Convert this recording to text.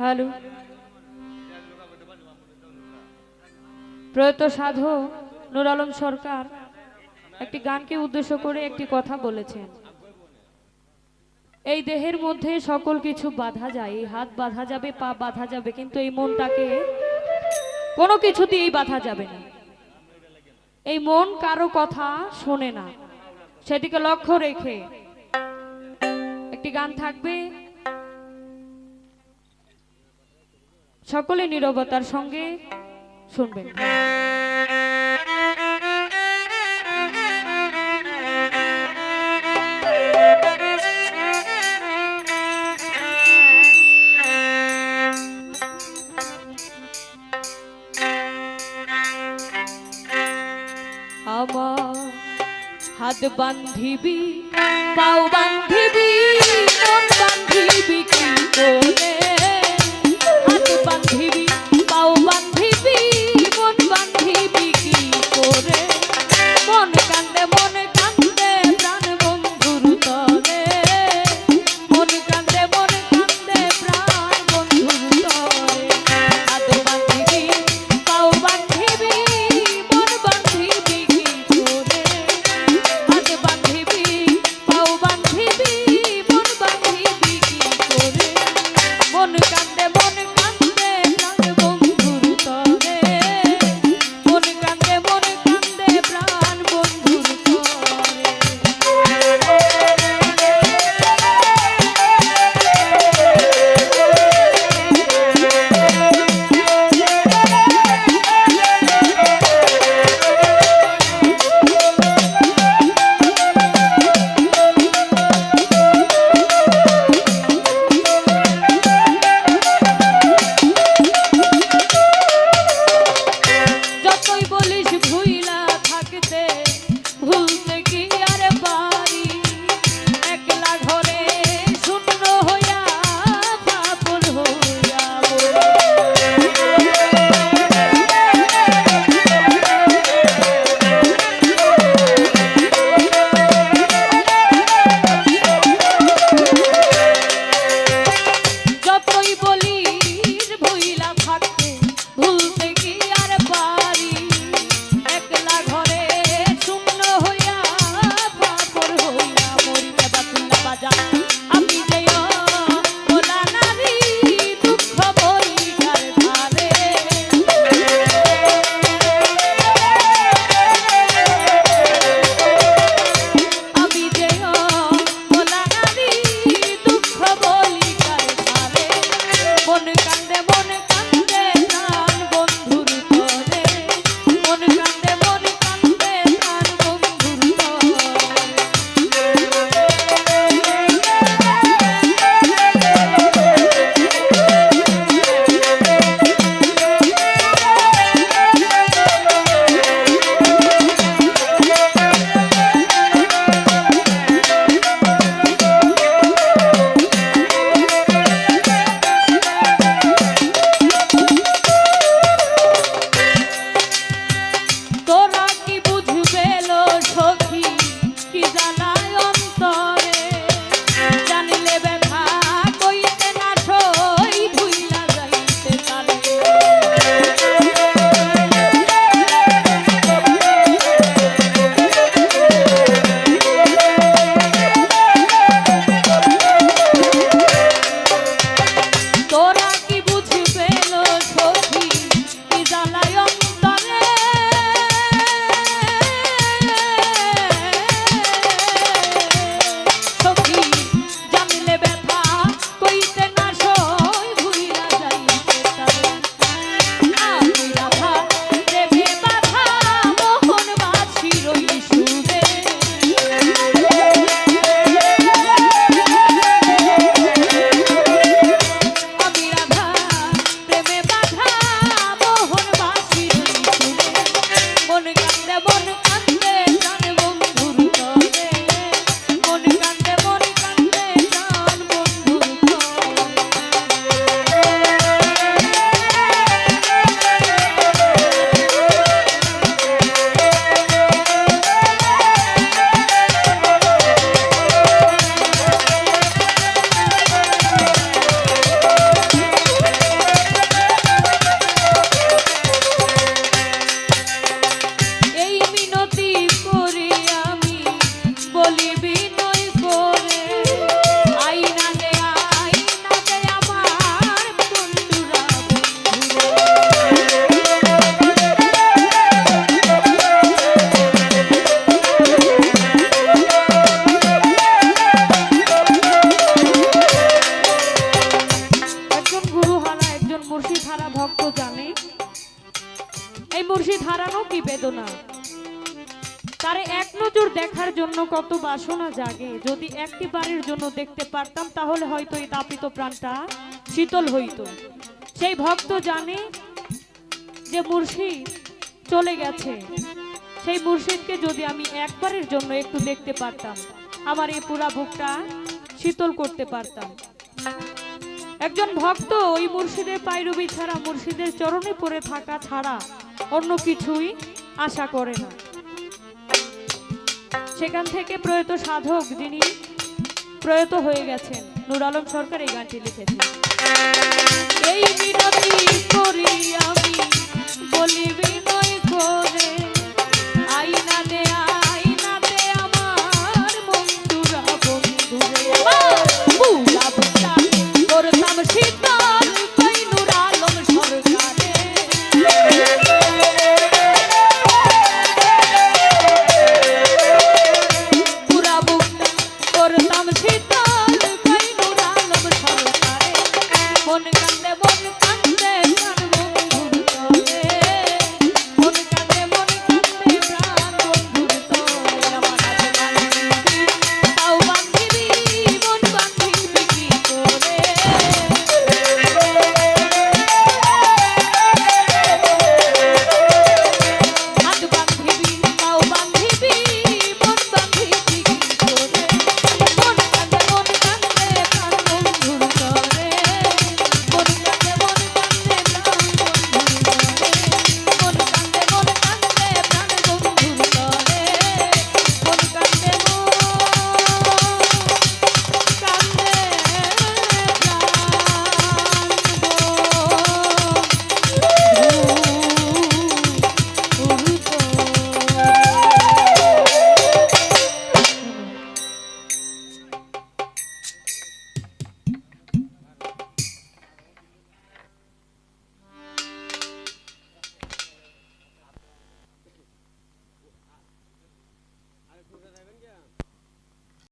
Hello প্রয়ত সাধু নুর আলম সরকার একটি গানকে উদ্দেশ্য করে একটি কথা বলেছেন। এই দেহের মধ্যে সকল কিছু বাধা যায়, এই হাত বাধা যাবে, পা বাধা যাবে, কিন্তু এই মনটাকে কোনো কিছুতেই বাধা যাবে না। এই মন কারও কথা শোনে না সেদিকে লক্ষ্য রেখে একটি গান থাকবে সকলে নীরবতার সঙ্গে শুনবেন। হাত বান্ধিবি পাও বান্ধিবি বান্ধিবি কি করে শ্রাবণ তারে এক নজর দেখার জন্য কত বাসনা জাগে। যদি একটি বারের জন্য দেখতে পারতাম, তাহলে হয়তো এই তাপিত প্রাণটা শীতল হইতো। সেই ভক্ত জানে যে মুর্শিদ চলে গেছে। সেই মুর্শিদকে যদি আমি একবারের জন্য একটু দেখতে পারতাম, আমার এই পুরা বুকটা শীতল করতে পারতাম। একজন ভক্ত ওই মুর্শিদের পায়রবি ছাড়া মুর্শিদের চরণে পড়ে থাকা ছাড়া অন্য কিছুই আশা করে না। সেখান থেকে প্রয়াত সাধক যিনি প্রয়ত হয়ে গেছেন, নুর আলম সরকার এই গানটি লিখেছেন। এই বিনতি করি আমি, বলি বিনয় করে